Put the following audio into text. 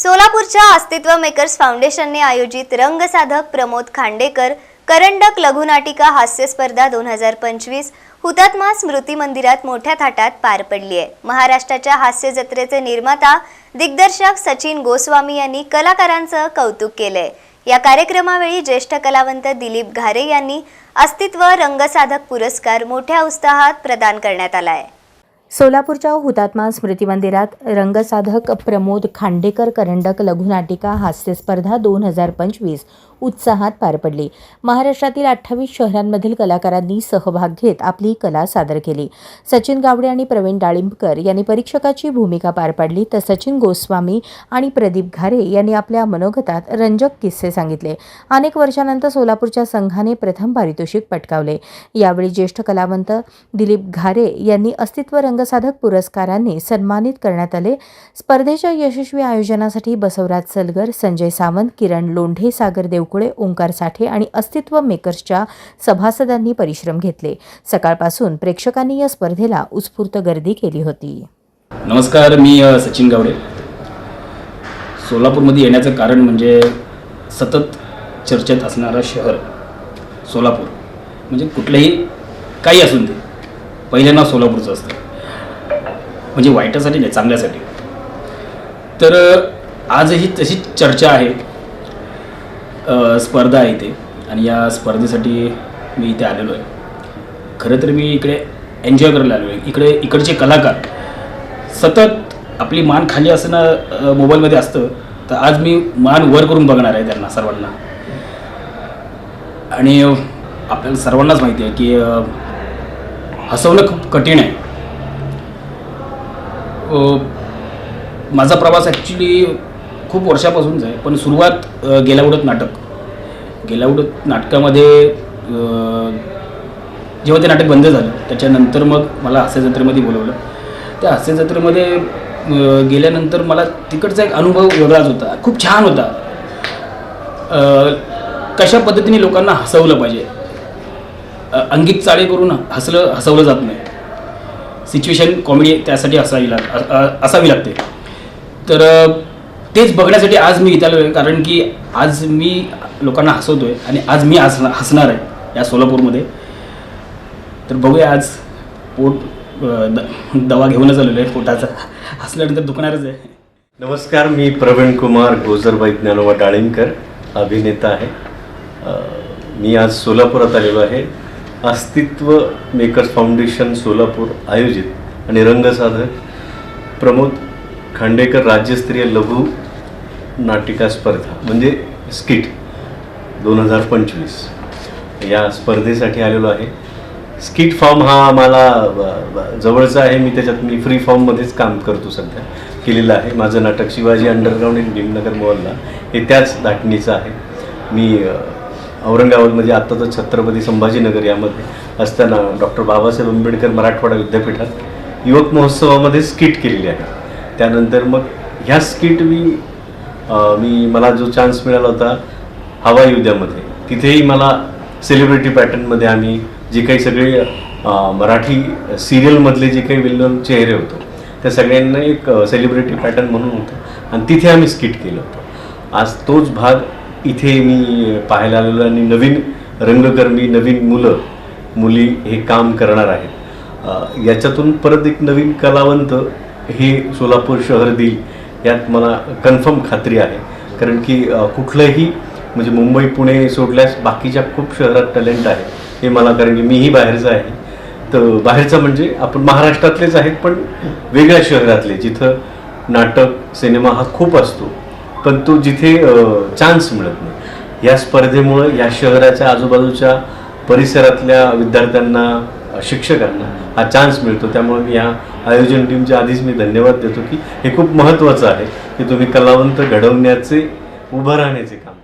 सोलापूरच्या अस्तित्व मेकर्स फाउंडेशनने आयोजित रंगसाधक प्रमोद खांडेकर करंडक लघुनाटिका हास्य स्पर्धा दोन हजार पंचवीस हुतात्मा स्मृती मंदिरात मोठ्या थाटात पार पडली आहे. महाराष्ट्राच्या हास्य जत्रेचे निर्माता दिग्दर्शक सचिन गोस्वामी यांनी कलाकारांचं कौतुक केलंय. या कार्यक्रमावेळी ज्येष्ठ कलावंत दिलीप घारे यांनी अस्तित्व रंगसाधक पुरस्कार मोठ्या उत्साहात प्रदान करण्यात आला आहे. सोलापूरच्या हुतात्मा स्मृती मंदिरात रंगसाधक प्रमोद खांडेकर करंडक लघुनाटिका हास्य स्पर्धा दोन हजार पंचवीस उत्साहात पार पडली. महाराष्ट्रातील अठ्ठावीस शहरांमधील कलाकारांनी सहभाग घेत आपली कला सादर केली. सचिन गावडे आणि प्रवीण डाळिंबकर यांनी परीक्षकाची भूमिका पार पाडली तर सचिन गोस्वामी आणि प्रदीप घारे यांनी आपल्या मनोगतात रंजक किस्से सांगितले. अनेक वर्षानंतर सोलापूरच्या संघाने प्रथम पारितोषिक पटकावले. यावेळी ज्येष्ठ कलावंत दिलीप घारे यांनी अस्तित्व रंगसाधक पुरस्कारांनी सन्मानित करण्यात आले. स्पर्धेच्या यशस्वी आयोजनासाठी बसवराज सलगर संजय सावंत किरण लोंढे सागर देव देवकुळे ओंकार साठे आणि अस्तित्व मेकर्सच्या सभासदांनी परिश्रम घेतले. सकाळपासून प्रेक्षकांनी या स्पर्धेला उत्स्फूर्त गर्दी केली होती. नमस्कार मी सचिन गावडे. सोलापूरमध्ये येण्याचं कारण म्हणजे सतत चर्चेत असणारं शहर सोलापूर. म्हणजे कुठलंही काही असून दे पहिलं नाव सोलापूरचं असतं. म्हणजे वाईटासाठी नाही चांगल्यासाठी. तर आजही तशीच चर्चा आहे. स्पर्धा आहे इथे. आणि या स्पर्धेसाठी मी इथे आलेलो आहे. खरं तर मी इकडे एन्जॉय करायला आलो आहे इकडे इकडचे कलाकार सतत आपली मान खाली असणं मोबाईलमध्ये असतं. तर आज मी मान वर करून बघणार आहे त्यांना सर्वांना. आणि आपल्याला सर्वांनाच माहिती आहे की हसवणं खूप कठीण आहे. माझा प्रवास ॲक्च्युली खूप वर्षापासूनच आहे. पण सुरुवात अ, गेल्या उडत नाटक. गेल्या उडत नाटकामध्ये जेव्हा ते नाटक बंद झालं त्याच्यानंतर मग मला हास्य जत्रेमध्ये बोलवलं. त्या हास्य जत्रेमध्ये गेल्यानंतर मला तिकडचा एक अनुभव वेगळाच होता. खूप छान होता. कशा पद्धतीने लोकांना हसवलं पाहिजे? अं, अंगिक चाळे करून हसलं हसवलं जात नाही. सिच्युएशन कॉमेडी त्यासाठी असावी लाग असावी लागते. तर तेच बघण्यासाठी आज मी इथं आलो आहे कारण की आज मी लोकांना हसवतो आहे आणि आज मी हस हसणार आहे या सोलापूरमध्ये. तर बघूया आज पोट द दवा घेऊनच आलेलो आहे पोटाचा. हसल्यानंतर दुखणारच आहे. नमस्कार मी प्रवीण कुमार गोजरबाई ज्ञानोबा डाळिंकर अभिनेता आहे. मी आज सोलापुरात आलेलो आहे. अस्तित्व मेकर्स फाउंडेशन सोलापूर आयोजित आणि रंगसाधक प्रमोद खांडेकर राज्यस्तरीय लघु नाटिका स्पर्धा म्हणजे स्किट दोन हजार पंचवीस. या स्पर्धेसाठी आलेलो आहे. स्किट फॉर्म हा आम्हाला ब- ब- जवळचा आहे. मी त्याच्यात मी फ्री फॉर्ममध्येच काम करतो सध्या. केलेलं आहे. माझं नाटक शिवाजी अंडरग्राऊंड इन भीमनगर मोहल्ला हे त्याच धाटणीचं आहे. मी औरंगाबादमध्ये आत्ताचं छत्रपती संभाजीनगर यामध्ये असताना डॉक्टर बाबासाहेब आंबेडकर मराठवाडा विद्यापीठात युवक महोत्सवामध्ये स्किट केलेली आहे. त्यानंतर मग ह्या स्किट मी मी मला जो चान्स मिळाला होता हवा युद्धामध्ये तिथेही मला सेलिब्रिटी पॅटर्नमध्ये आम्ही जे काही सगळे मराठी सिरियलमधले जे काही विल्लन चेहरे होतो त्या सगळ्यांना एक सेलिब्रिटी पॅटर्न म्हणून होतं. आणि तिथे आम्ही स्किट केलं होतं. आज तोच भाग इथे मी पाहायला आलेलो आणि नवीन रंगकर्मी नवीन मुलं मुली हे काम करणार आहेत. याच्यातून परत एक नवीन कलावंत हे सोलापूर शहर देईल यात मला कन्फर्म खात्री आहे. कारण की कुठलंही म्हणजे मुंबई पुणे सोडल्यास बाकीच्या खूप शहरात टॅलेंट आहे. हे मला कारण की मीही बाहेरचं आहे. तर बाहेरचं म्हणजे आपण महाराष्ट्रातलेच आहेत पण वेगळ्या शहरातले जिथं नाटक सिनेमा हा खूप असतो. पण तो जिथे चान्स मिळत नाही. या स्पर्धेमुळं या शहराच्या आजूबाजूच्या परिसरातल्या विद्यार्थ्यांना शिक्षकांना हा चान्स मिळतो. त्यामुळे मी या आयोजन टीमच्या आधीच मी धन्यवाद देतो की हे खूप महत्त्वाचं आहे की तुम्ही कलावंत घडवण्याचे उभं राहण्याचे काम